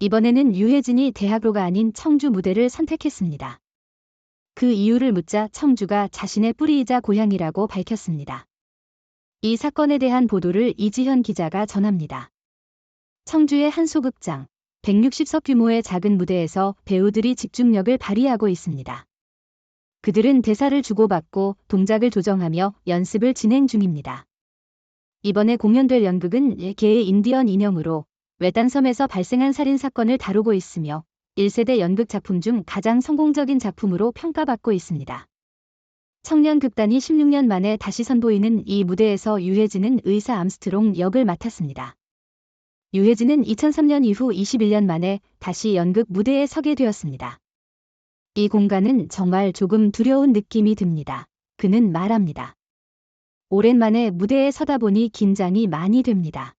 이번에는 유해진이 대학로가 아닌 청주 무대를 선택했습니다. 그 이유를 묻자 청주가 자신의 뿌리이자 고향이라고 밝혔습니다. 이 사건에 대한 보도를 이지현 기자가 전합니다. 청주의 한 소극장, 160석 규모의 작은 무대에서 배우들이 집중력을 발휘하고 있습니다. 그들은 대사를 주고받고 동작을 조정하며 연습을 진행 중입니다. 이번에 공연될 연극은 개의 인디언 인형으로 외딴섬에서 발생한 살인 사건을 다루고 있으며 1세대 연극 작품 중 가장 성공적인 작품으로 평가받고 있습니다. 청년 극단이 16년 만에 다시 선보이는 이 무대에서 유해진은 의사 암스트롱 역을 맡았습니다. 유해진은 2003년 이후 21년 만에 다시 연극 무대에 서게 되었습니다. 이 공간은 정말 조금 두려운 느낌이 듭니다. 그는 말합니다. 오랜만에 무대에 서다 보니 긴장이 많이 됩니다.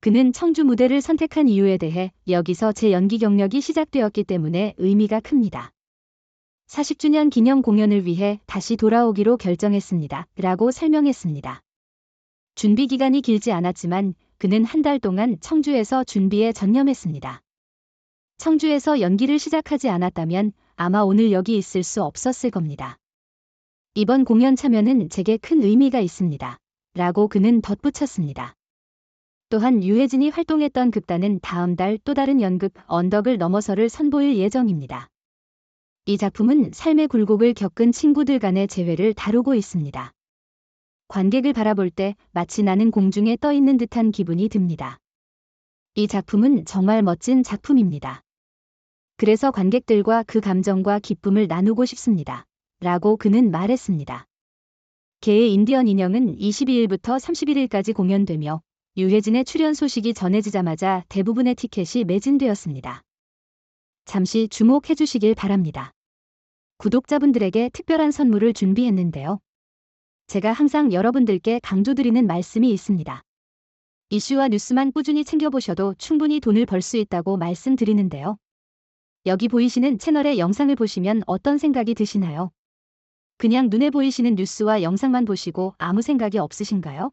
그는 청주 무대를 선택한 이유에 대해 여기서 제 연기 경력이 시작되었기 때문에 의미가 큽니다. 40주년 기념 공연을 위해 다시 돌아오기로 결정했습니다. 라고 설명했습니다. 준비 기간이 길지 않았지만 그는 한 달 동안 청주에서 준비에 전념했습니다. 청주에서 연기를 시작하지 않았다면 아마 오늘 여기 있을 수 없었을 겁니다. 이번 공연 참여는 제게 큰 의미가 있습니다. 라고 그는 덧붙였습니다. 또한 유해진이 활동했던 극단은 다음 달 또 다른 연극 언덕을 넘어서를 선보일 예정입니다. 이 작품은 삶의 굴곡을 겪은 친구들 간의 재회를 다루고 있습니다. 관객을 바라볼 때 마치 나는 공중에 떠 있는 듯한 기분이 듭니다. 이 작품은 정말 멋진 작품입니다. 그래서 관객들과 그 감정과 기쁨을 나누고 싶습니다. 라고 그는 말했습니다. 개의 인디언 인형은 22일부터 31일까지 공연되며 유해진의 출연 소식이 전해지자마자 대부분의 티켓이 매진되었습니다. 잠시 주목해 주시길 바랍니다. 구독자분들에게 특별한 선물을 준비했는데요. 제가 항상 여러분들께 강조드리는 말씀이 있습니다. 이슈와 뉴스만 꾸준히 챙겨보셔도 충분히 돈을 벌 수 있다고 말씀드리는데요. 여기 보이시는 채널의 영상을 보시면 어떤 생각이 드시나요? 그냥 눈에 보이시는 뉴스와 영상만 보시고 아무 생각이 없으신가요?